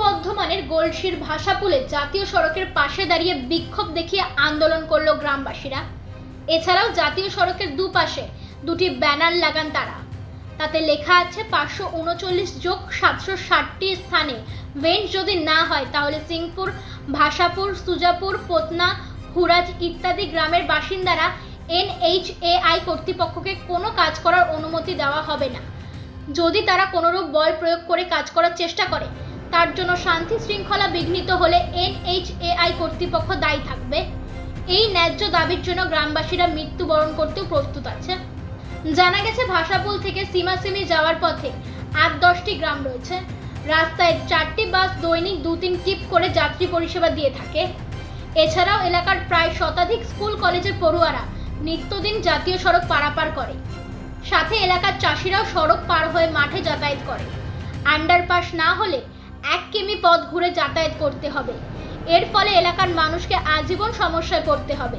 বর্ধমানের গোলশির ভাষাপুলে জাতীয় সড়কের পাশে দাঁড়িয়ে বিক্ষোভ দেখিয়ে আন্দোলন করল গ্রামবাসীরা। এছাড়াও জাতীয় সড়কের দুপাশে দুটি ব্যানার লাগান তারা। তাতে লেখা আছে, পাঁচশো উনচল্লিশ যোগ সাতশো ষাটটি স্থানে ভেন্ট যদি না হয়, তাহলে সিংপুর, ভাষাপুর, সুজাপুর পোতনা হুরাজ ইত্যাদি গ্রামের বাসিন্দারা এনএইচএআই কর্তৃপক্ষকে কোনো কাজ করার অনুমতি দেওয়া হবে না। যদি তারা কোনোরূপ বল প্রয়োগ করে কাজ করার চেষ্টা করে তার জন্য শান্তি শৃঙ্খলা বিঘ্নিত হলে এনএইচএআই কর্তৃপক্ষ দায়ী থাকবে। এই ন্যায্য দাবির জন্য গ্রামবাসীরা মৃত্যুবরণ করতেও প্রস্তুত আছে। জানা গেছে, ভাষাপুল থেকে সীমাসীমি যাওয়ার পথে আট দশটি গ্রাম রয়েছে। রাস্তায় চারটি বাস দৈনিক দু তিন টিপ করে যাত্রী পরিষেবা দিয়ে থাকে। এছাড়াও এলাকার প্রায় শতাধিক স্কুল, কলেজের পড়ুয়ারা নিত্যদিন জাতীয় সড়ক পারাপার করে। সাথে এলাকার চাষিরাও সড়ক পার হয়ে মাঠে যাতায়াত করে। আন্ডারপাস না হলে এক কিমি পথ ঘুরে যাতায়াত করতে হবে। এর ফলে এলাকার মানুষকে আজীবন সমস্যায় পড়তে হবে।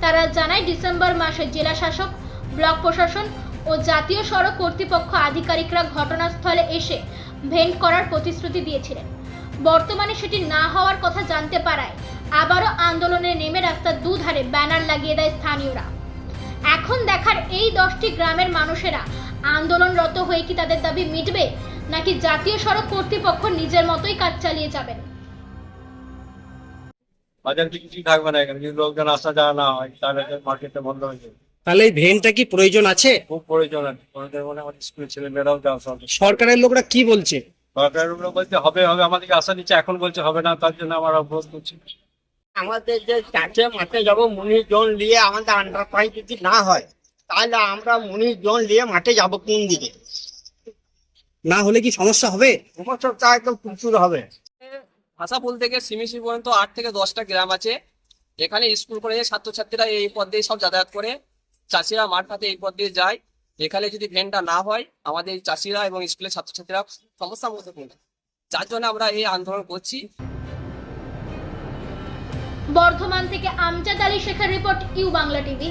তারা জানায়, ডিসেম্বর মাসে জেলা শাসক, ব্লক প্রশাসন ও জাতীয় সড়ক কর্তৃপক্ষ আধিকারিকরা ঘটনাস্থলে এসে ভেন্ট করার প্রতিশ্রুতি দিয়েছিলেন। বর্তমানে সেটি না হওয়ার কথা জানতে পারায় আবারও আন্দোলনে নেমে রাস্তার দুধারে ব্যানার লাগিয়ে দেয় স্থানীয়রা। এখন দেখার এই দশটি গ্রামের মানুষেরা আন্দোলনরত হয়ে কি তাদের দাবি মিটবে? নাকি জাতীয় সড়ক কর্তৃপক্ষ নিজের মতোই কাজ চালিয়ে যাবেন? বাজার কিছুই থাকবে না এখানে। যদি লোকজন আসা যাওয়া না হয় তাহলে মার্কেটটা বন্ধ হয়ে যাবে। তাহলে এই ভেনটা কি প্রয়োজন আছে? খুব প্রয়োজন আছে। ওদের মনে আমাদের স্কুলের যাওয়া সরকারের লোকরা কি বলছে? সরকারের উপরে বলছে হবে হবে। আমাদেরকে আশা নিচ্ছে এখন বলছে হবে না। তার জন্য আমরা অবরোধ করছি। আমাদের যে চারটে মাঠে যাব মুনিশ জন নিয়ে আমাদের আন্ডারপাস যদি না হয় তাহলে আমরা মুনিশ জন নিয়ে মাঠে যাব কোন দিকে? না হলে কি সমস্যা হবে? সমস্যা একদম প্রচুর হবে। ভাষাপুল থেকে সিমিসি পর্যন্ত আট থেকে দশটা গ্রাম আছে। এখানে স্কুল কলেজের ছাত্রছাত্রীরা এই পথ দিয়ে সব যাতায়াত করে। চাষিরা মাঠ পাতে এই পথ দিয়ে যায়। এখানে যদি ভ্যানটা না হয় আমাদের চাষিরা এবং স্কুলের ছাত্রছাত্রীরা সমস্যার মধ্যে পড়বে। যার জন্য আমরা এই আন্দোলন করছি। বর্ধমান থেকে আমজাদ আলী শেখের report U Bangla TV.